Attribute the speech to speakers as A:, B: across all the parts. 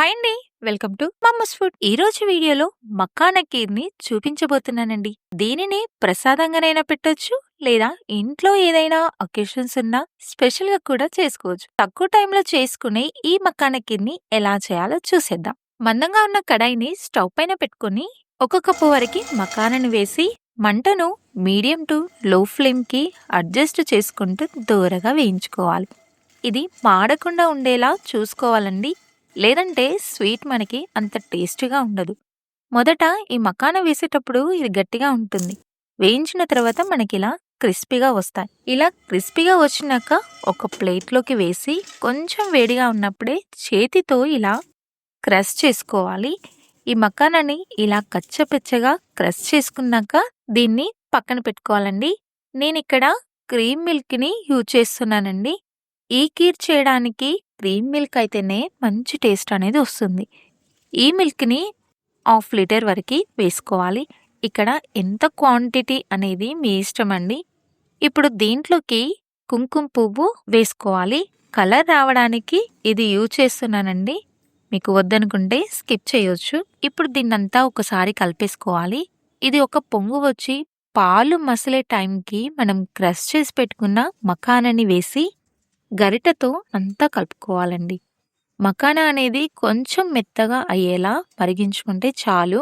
A: Hi అండి. Welcome to mummy's food. ఈ రోజు వీడియోలో మక్కాన కీర్ని చూపించబోతున్నానండి. దీనిని ప్రసాదంగానైనా పెట్టొచ్చు లేదా ఇంట్లో ఏదైనా అకేషన్స్ ఉన్నా స్పెషల్గా కూడా చేసుకోవచ్చు. తక్కువ టైంలో చేసుకునే ఈ మక్కాన కీర్ని ఎలా చేయాలో చూసేద్దాం. మందంగా ఉన్న కడాయిని స్టవ్ పైన పెట్టుకొని ఒక కప్పు వరకు మకానను వేసి మంటను మీడియం టు లో ఫ్లేమ్కి అడ్జస్ట్ చేసుకుంటూ దూరగా వేయించుకోవాలి. ఇది మాడకుండా ఉండేలా చూసుకోవాలండి. లేదంటే స్వీట్ మనకి అంత టేస్టీగా ఉండదు. మొదట ఈ మకాన వేసేటప్పుడు ఇది గట్టిగా ఉంటుంది. వేయించిన తర్వాత మనకి ఇలా క్రిస్పీగా వస్తాయి. ఇలా క్రిస్పీగా వచ్చినాక ఒక ప్లేట్లోకి వేసి కొంచెం వేడిగా ఉన్నప్పుడే చేతితో ఇలా క్రష్ చేసుకోవాలి. ఈ మకానాన్ని ఇలా కచ్చపెచ్చగా క్రష్ చేసుకున్నాక దీన్ని పక్కన పెట్టుకోవాలండి. నేను ఇక్కడ క్రీమ్ మిల్క్ని యూజ్ చేస్తున్నానండి. ఈ కీర్ చేయడానికి క్రీమ్ మిల్క్ అయితేనే మంచి టేస్ట్ అనేది వస్తుంది. ఈ మిల్క్ని హాఫ్ లీటర్ వరకు వేసుకోవాలి. ఇక్కడ ఎంత క్వాంటిటీ అనేది మీ ఇష్టం అండి? ఇప్పుడు దీంట్లోకి కుంకుమ పువ్వు వేసుకోవాలి. కలర్ రావడానికి ఇది యూజ్ చేస్తున్నానండి. మీకు వద్దనుకుంటే స్కిప్ చేయొచ్చు. ఇప్పుడు దీన్నంతా ఒకసారి కలిపేసుకోవాలి. ఇది ఒక పొంగు వచ్చి పాలు మసలే టైంకి మనం క్రష్ చేసి పెట్టుకున్న మకానని వేసి గరిటతో అంతా కలుపుకోవాలండి. మకానా అనేది కొంచెం మెత్తగా అయ్యేలా మరిగించుకుంటే చాలు.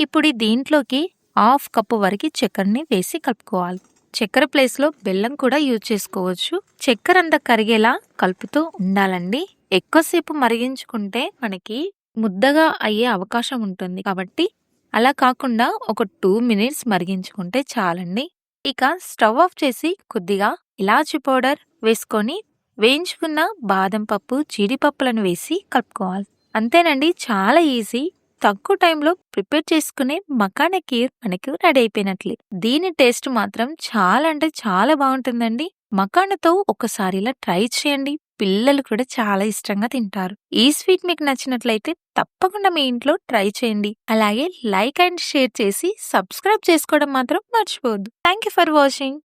A: ఇప్పుడు దీంట్లోకి హాఫ్ కప్పు వరకు చక్కెరని వేసి కలుపుకోవాలి. చక్కెర ప్లేస్లో బెల్లం కూడా యూజ్ చేసుకోవచ్చు. చక్కెర అంతా కరిగేలా కలుపుతూ ఉండాలండి. ఎక్కువసేపు మరిగించుకుంటే మనకి ముద్దగా అయ్యే అవకాశం ఉంటుంది కాబట్టి అలా కాకుండా ఒక టూ మినిట్స్ మరిగించుకుంటే చాలండి. ఇక స్టవ్ ఆఫ్ చేసి కొద్దిగా ఇలాచి పౌడర్ వేసుకొని వేయించుకున్న బాదం పప్పు జీడిపప్పులను వేసి కలుపుకోవాలి. అంతేనండి చాలా ఈజీ. తక్కువ టైంలో ప్రిపేర్ చేసుకునే మకాన కీర్ మనకు రెడీ అయిపోయినట్లే. దీని టేస్ట్ మాత్రం చాలా అంటే చాలా బాగుంటుందండి. మకానతో ఒకసారి ఇలా ట్రై చేయండి. పిల్లలు కూడా చాలా ఇష్టంగా తింటారు. ఈ స్వీట్ మీకు నచ్చినట్లయితే తప్పకుండా మీ ఇంట్లో ట్రై చేయండి. అలాగే లైక్ అండ్ షేర్ చేసి సబ్స్క్రైబ్ చేసుకోవడం మాత్రం మర్చిపోవద్దు. Thank you for watching.